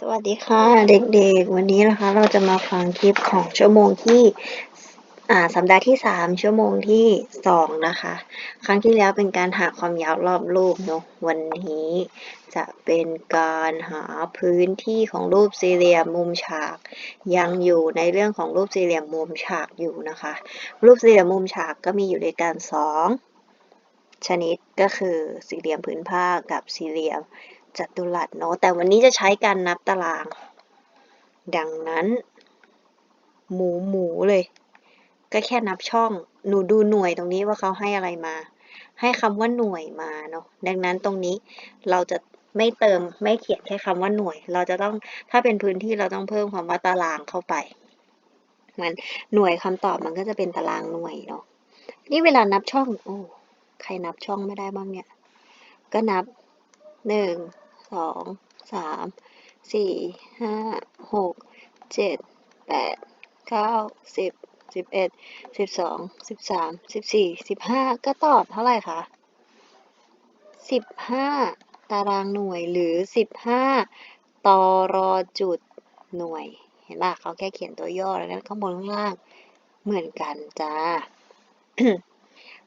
สวัสดีค่ะ เด็กๆ วันนี้นะคะ เราจะมาฟังคลิปของชั่วโมงที่อ่าสัปดาห์ที่สามชั่วโมงที่สองนะคะ ครั้งที่แล้วเป็นการหาความยาวรอบรูปเนาะวันนี้จะเป็นการหาพื้นที่ของรูปสี่เหลี่ยมมุมฉาก ยังอยู่ในเรื่องของรูปสี่เหลี่ยมมุมฉากอยู่นะคะ รูปสี่เหลี่ยมมุมฉากก็มีอยู่ด้วยกันสองชนิดก็คือสี่เหลี่ยมผืนผ้ากับสี่เหลี่ยม จัตุรัสเนาะแต่วันนี้จะใช้การนับตาราง ดังนั้น หมูหมูเลย ก็แค่นับช่อง หนูดูหน่วยตรงนี้ว่าเขาให้อะไรมา ให้คำว่าหน่วยมาเนาะดังนั้นตรงนี้เราจะไม่เติมไม่เขียนแค่คำว่าหน่วย เราจะต้องถ้าเป็นพื้นที่เราต้องเพิ่มคำว่าตารางเข้าไปมือนหน่วยคำตอบมันก็จะเป็นตารางหน่วยเนาะนี่เวลานับช่องโอ้ใครนับช่องไม่ได้บ้างเนี่ย ก็นับหนึ่ง สองสามสี่ห้าหกเจ็ดแปดเก้าสิบสิบเอ็ดสิบสองสิบสามสิบสี่สิบห้าก็ตอบเท่าไหร่คะสิบห้าตารางหน่วยหรือสิบห้าตอรอจุดหน่วย เห็นป่ะเขาแค่เขียนตัวย่อแล้วนั้นข้างบนข้างล่างเหมือนกันจ้า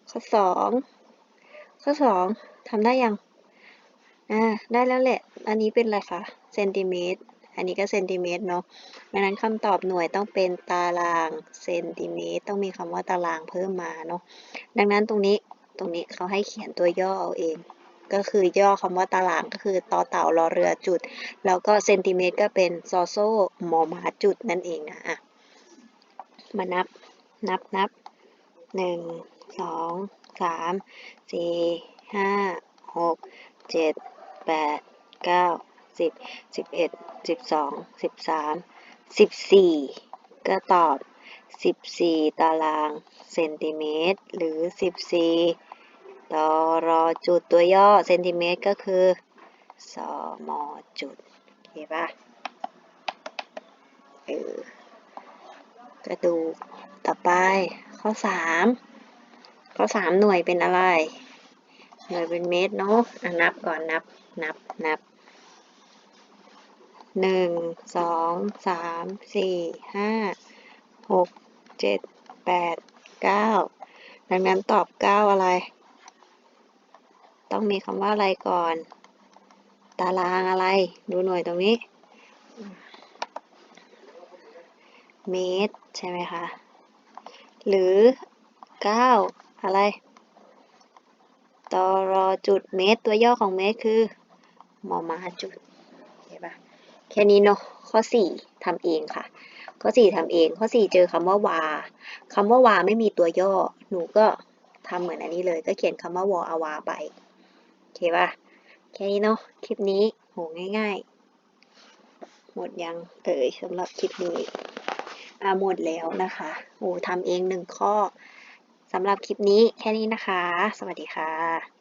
ข้อสองข้อสองทำได้ยัง อ่าได้แล้วแหละ อันนี้เป็นอะไรคะเซนติเมตร อันนี้ก็เซนติเมตรเนาะดังนั้นคำตอบหน่วยต้องเป็นตารางเซนติเมตร ต้องมีคำว่าตารางเพิ่มมาเนาะ ดังนั้นตรงนี้ ตรงนี้เขาให้เขียนตัวย่อเอาเอง ก็คือย่อคำว่าตารางก็คือต่อเต่ารอเรือจุด แล้วก็เซนติเมตรก็เป็นซอโซ่หมอมาจุดนั่นเองนะอะ มานับ นับนับหนึ่งสองสามสี่ห้าหกเจ็ด แปดเก้าสิบสิบเอ็ดสิบสองสิบสามสิบสี่ก็ตอบสิบสี่ตารางเซนติเมตร หรือสิบสี่ต่อรอจุดตัวย่อเซนติเมตรก็คือสอมจุดโอเคปะเออกระดูกต่อไปข้อสามข้อสามหน่วยเป็นอะไร หน่วยเป็นเมตรเนาะอะนับก่อนนับนับนับหนึ่งสองสามสี่ห้าหกเจ็ดแปดเก้าดังนั้นตอบเก้าอะไร ต้องมีคำว่าอะไรก่อน ตารางอะไร ดูหน่วยตรงนี้ เมตร ใช่ไหมคะ หรือเก้าอะไร ตอรอจุดเมตรตัวย่อของเมตรคือมอมาจุดเห็นปะแค่นี้เนาะข้อสี่ทำเองค่ะ ข้อสี่ทำเอง ข้อสี่เจอคำว่าวาคำว่าวาไม่มีตัวย่อ หนูก็ทำเหมือนอันนี้เลย ก็เขียนคำว่าวออาวาไป โอเคปะแค่นี้เนาะ คลิปนี้โหง่าย ๆ หมดยังเอ่ยสำหรับคลิปนี้อ่าหมดแล้วนะคะ โอ้ทำเองหนึ่งข้อ สำหรับคลิปนี้แค่นี้นะคะ สวัสดีค่ะ